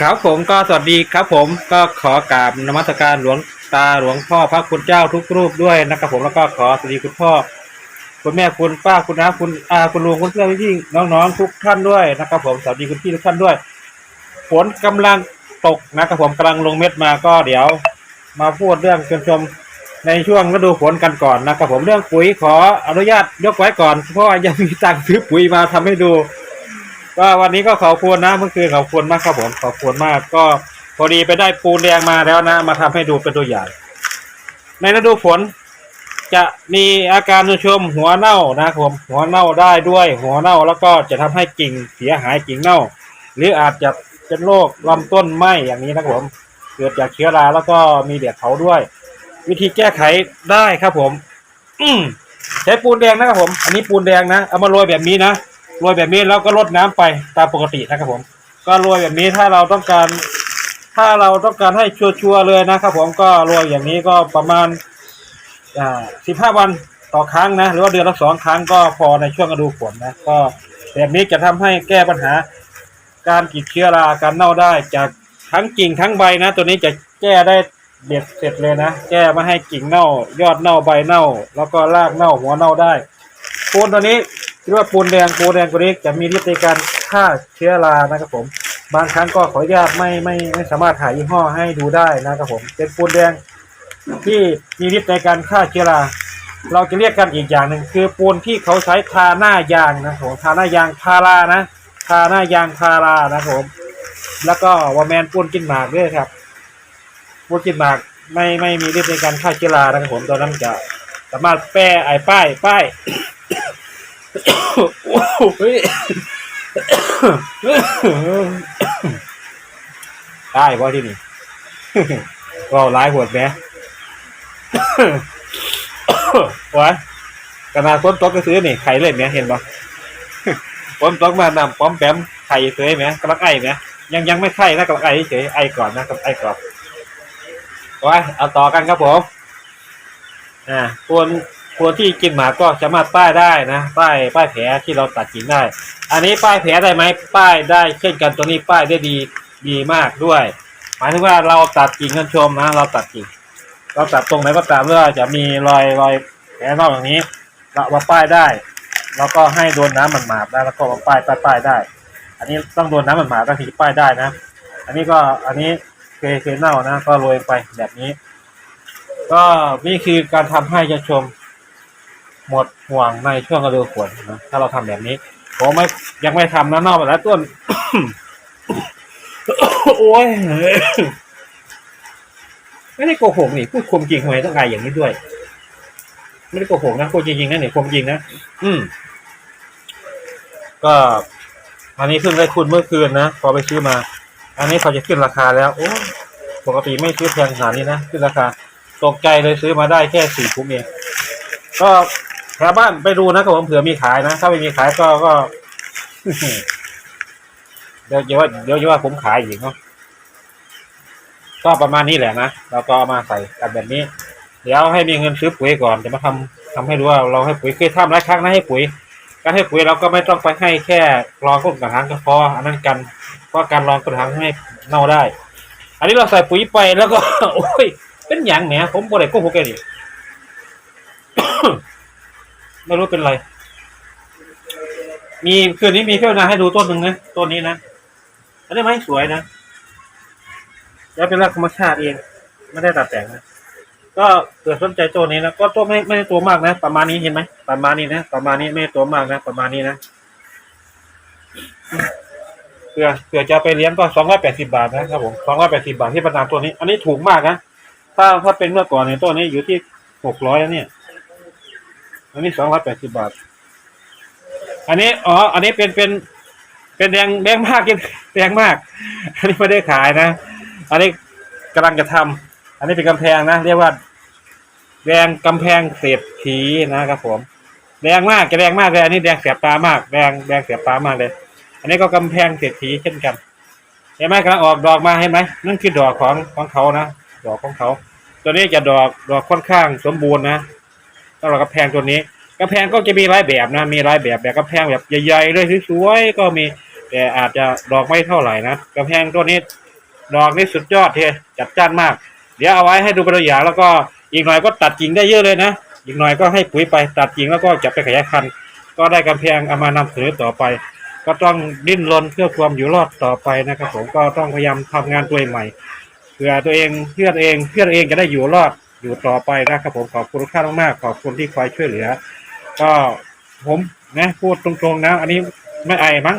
ครับผมก็สวัสดีครับผมก็ขอกราบนมัสการหลวงตาหลวงพ่อพระคุณเจ้าทุกรูปด้วยนะครับผมแล้วก็ขอสวัสดีคุณพ่อ คุณแม่คุณป้าคุณน้าคุณอาคุณลุงคุณเพื่อนพี่น้องๆทุกท่านด้วยนะครับผมสวัสดีคุณพี่ทุกท่านด้วยฝนกำลังตกนะครับผมกำลังลงเม็ดมาก็เดี๋ยวมาพูดเรื่องชวนชมในช่วงฤดูฝนกันก่อนนะครับผมเรื่องปุ๋ยขออนุญาตยกไว้ก่อนเพราะยังมีตังค์ซื้อปุ๋ยมาทำให้ดู ก็วันนี้ก็ขอบคุณนะเมื่อคืนขอบคุณมากครับผมขอบคุณมากก็พอดีไปได้ปูนแดงมาแล้วนะ มาทำให้ดูเป็นตัวอย่าง ในฤดูฝนจะมีอาการชมหัวเน่านะครับผมหัวเน่าได้ด้วย หัวเน่าแล้วก็จะทำให้กิ่งเสียหายกิ่งเน่า หรืออาจจะเป็นโรคลำต้นไหมอย่างนี้นะครับผมเกิดจากเชื้อราแล้วก็มีเดือดเผาด้วย วิธีแก้ไขได้ครับผม อืมใช้ปูนแดงนะครับผม อันนี้ปูนแดงนะเอามาโรยแบบนี้นะ โรยแบบนี้แล้วก็รดน้ำไปตามปกตินะครับผม ก็โรยแบบนี้ถ้าเราต้องการ ถ้าเราต้องการให้ชัวร์ๆเลยนะครับ ผมก็โรยอย่างนี้ก็ประมาณอ่าสิบห้าวันต่อครั้งนะ หรือว่าเดือนละสองครั้งก็พอในช่วงฤดูฝนนะก็แบบนี้จะทำให้แก้ปัญหา การติดเชื้อราการเน่าได้จากทั้งกิ่งทั้งใบนะ ตัวนี้จะแก้ได้เด็ดเสร็จเลยนะ แก้ไม่ให้กิ่งเน่า ยอดเน่าใบเน่า แล้วก็รากเน่าหัวเน่าได้ปูนตัวนี้ เรียกว่าปูนแดงปูนแดงตัวนี้จะมีฤทธิ์ในการฆ่าเชื้อรานะครับผม บางครั้งก็ขออนุญาตไม่ไม่ไม่สามารถถ่ายยี่ห้อให้ดูได้นะครับผม เป็นปูนแดงที่มีฤทธิ์ในการฆ่าเชื้อรา เราจะเรียกกันอีกอย่างหนึ่งคือปูนที่เขาใช้ทาหน้ายางนะผมทาหน้ายางพารานะทาหน้ายางพารานะผม แล้วก็วาแมนปูนกินหมากด้วยครับปูนกินหมากไม่ไม่มีฤทธิ์ในการฆ่าเชื้อรานะครับผมตัวนั้นจะสามารถแป้ไอ้ป้ายป้าย ได้เพราะที่นี่ก็ร้ายหวดแหมวะกระนาฝนตกก็ซื้อนี่ไข่เลยไหมเห็นปะฝนตกมานำป้อมแปมไข่เฉยไหมกำลังไอไหมยังยังไม่ไข่นะกำลังไอเฉยไอก่อนนะกับไอก่อนวะเอาต่อกันครับผมอ่าควร ควรที่กินหมาก็สามารถป้ายได้นะป้ายป้ายแผลที่เราตัดกิ่งได้ อันนี้ป้ายแผลได้ไหมป้ายได้ เช่นกันตัวนี้ป้ายได้ดีดีมากด้วย หมายถึงว่าเราตัดกิ่งกันชมนะเราตัดกิ่งเราตัดตรงไหนก็ตามเมื่อจะมีรอยรอยแผลนอกอย่างนี้เรามาป้ายได้ แล้วก็ให้โดนน้ำมันหมาดได้แล้วก็มาป้ายป้ายป้ายได้ อันนี้ต้องโดนน้ำมันหมาดถึงป้ายได้นะ อันนี้ก็อันนี้เคยเคยเน่านะ ก็โรยไปแบบนี้ ก็นี่คือการทำให้ยาชม หมดห่วงในช่วงฤดูฝนนะถ้าเราทำแบบนี้ผมไม่ยังไม่ทำนะนอกไปแล้วต้นโอ้ยไม่ได้โกหกนี่พูดความจริงทำไมต้องอายอย่างนี้ด้วย ไม่ได้โกหกนะพูดจริงๆนะเนี่ยความจริงนะอืม ก็ อันนี้เพิ่งได้คุณเมื่อคืนนะพอไปซื้อมา อันนี้เขาจะขึ้นราคาแล้วโอ้ปกติไม่ซื้อแพงขนาดนี้นะขึ้นราคาตกใจเลยซื้อมาได้แค่สี่คุ้มเองก็ แถวบ้านไปดูนะครับผมเผื่อมีขายนะ ถ้าไม่มีขายก็ก็ เดี๋ยวเดี๋ยวว่าเดี๋ยวจะว่าผมขายอีกเนาะก็ประมาณนี้แหละนะเราก็เอามาใส่กันแบบนี้ เดี๋ยวให้มีเงินซื้อปุ๋ยก่อนจะมาทำทำให้รู้ว่าเราให้ปุ๋ยเคยทำหลายครั้งนะให้ปุ๋ยการให้ปุ๋ยเราก็ไม่ต้องไปให้แค่รองก้นกระถางก็พออันนั้นกันเพราะการรองกระถางให้เน่าได้ อันนี้เราใส่ปุ๋ยไปแล้วก็ โอ้ยเป็นอย่างแหมผมบ่ได้โกหกแกนี่ ไม่รู้เป็นไร มีคืนนี้มีเพื่อนนาให้ดูต้นหนึ่งนะต้นนี้นะอันนี้ไม้สวยนะแล้วเป็นรากธรรมชาติเอง ไม่ได้ตัดแต่งนะก็เกิดสนใจตัวนี้นะก็ตัวไม่ไม่ตัวมากนะ ประมาณนี้เห็นไหมประมาณนี้นะประมาณนี้ไม่ตัวมากนะประมาณนี้นะเผื่อเผื่อจะไปเลี้ยงก็สองร้อยแปดสิบาทนะครับผมสองร้อยแปดสิบาทที่ประนามตัวนี้ อันนี้ถูกมากนะถ้าถ้าเป็นเมื่อก่อนเนี่ยตัวนี้อยู่ที่หกร้อยแล้วเนี่ย อันนี้สองร้อยแปดสิบบาท อันนี้อ๋อ อันนี้เป็นเป็น เป็นแดงแดงมากกินแดงมาก อันนี้ไม่ได้ขายนะ อันนี้กำลังจะทำอันนี้เป็นกำแพงนะเรียกว่า แดงกำแพงเศรษฐีนะครับผม แดงมากจะแดงมากเลย อันนี้แดงแสบตามาก แดงแดงแสบตามากเลย อันนี้ก็กำแพงเศรษฐีเช่นกันเห็นไหมกำลังออกดอกมาเห็นไหมนั่นคือดอกของของเขานะดอกของเขา ตัวนี้จะดอกดอกค่อนข้างสมบูรณ์นะ สำหรับกำแพงตัวนี้กำแพงก็จะมีหลายแบบนะ มีหลายแบบแบบกำแพงแบบใหญ่ๆเลยสวยๆก็มีแต่อาจจะดอกไม่เท่าไหร่นะกำแพงตัวนี้ดอกนี่สุดยอดเทจัดจ้านมาก เดี๋ยวเอาไว้ให้ดูเป็นตัวอย่างแล้วก็อีกหน่อยก็ตัดกิ่งได้เยอะเลยนะอีกหน่อยก็ให้ปุ๋ยไปตัดกิ่งแล้วก็จะไปขยายพันธุ์ก็ได้กำแพงเอามานำเสนอต่อไป ก็ต้องดิ้นรนเพื่อความอยู่รอดต่อไปนะครับผมก็ต้องพยายามทำงานตัวเองใหม่เพื่อตัวเองเพื่อตัวเองเพื่อตัวเองจะได้อยู่รอด อยู่ต่อไปนะครับผมขอบคุณทุกท่ามากๆขอบคุณที่คอยช่วยเหลือ ก็ผมนะพูดตรงๆนะ อันนี้ไม่ไอายมั้ง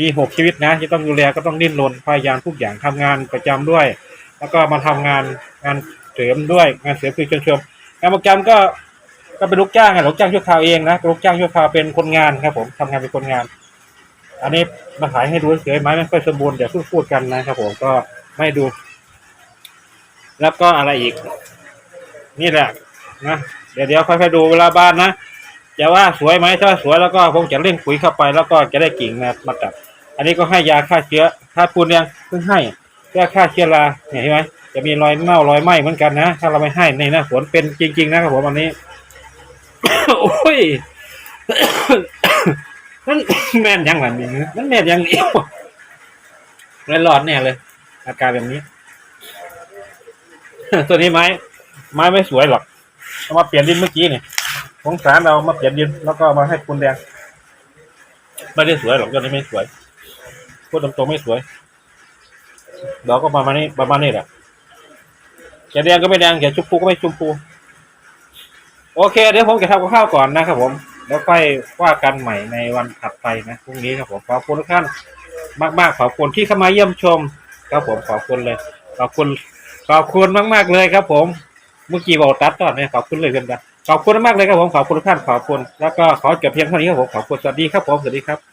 มีหกชีวิตนะที่ต้องดูแลก็ต้องดิ้นรนพยายามทุกอย่างทำงานประจำด้วย แล้วก็มาทำงานงานเสริมด้วยงานเสริมคือเชิมงานประจำก็ก็เป็นลูกจ้างไงลูกจ้างชั่วคราวเองนะลูกจ้างชั่วคราวเป็นคนงานครับ ผมทำงานเป็นคนงาน อันนี้มาขายให้ดูเฉยๆไหมไม่ค่อยสมบูรณ์เดี๋ยวพูดพูดกันนะครับผมก็ไม่ดู แล้วก็อะไรอีก นี่แหละนะเดี๋ยวเดี๋ยวค่อยๆดูเวลาบ้านนะจะว่าสวยไหมถ้าสวยแล้วก็คงจะเล่นปุ๋ยเข้าไปแล้วก็จะได้กิ่งมามาตัด อันนี้ก็ให้ยาฆ่าเชื้อถ้าปูนยังเพิ่งให้เพื่อฆ่าเชื้อราเห็นไหมจะมีรอยเน่ารอยไหม้เหมือนกันนะถ้าเราไม่ให้ในหน้าฝนเป็นจริง ๆ นะครับผมอันนี้โอ้ยมันแม่นยังไงนี่มันแม่นยังเอียวเลยหลอดแน่เลย อาการแบบนี้ ตัวนี้ไหม ไม้ไม่สวยหรอกเอามาเปลี่ยนดินเมื่อกี้เนี่ยสงสารเรามาเปลี่ยนดินแล้วก็มาให้ปูนแดงไม่ได้สวยหรอกตัวนี้ไม่สวยพูดตรงๆไม่สวยดอกก็ประมาณนี้ประมาณนี้แหละจะแดงก็ไม่แดงจะชมพูก็ไม่ชมพูโอเคเดี๋ยวผมจะทำกับข้าวก่อนนะครับผมแล้วค่อยว่ากันใหม่ในวันถัดไปนะพรุ่งนี้ครับผมขอบคุณทุกท่านมากๆขอบคุณที่เข้ามาเยี่ยมชมครับผมขอบคุณเลยขอบคุณขอบคุณมาก ๆเลยครับผม เมื่อกี้บอกตัดตอนนี้ขอบคุณเลยกันนะขอบคุณมากเลยครับผมขอบคุณทุกท่านขอบคุณแล้วก็ขอจบเพียงเท่านี้ครับผมขอบคุณสวัสดีครับผมสวัสดีครับ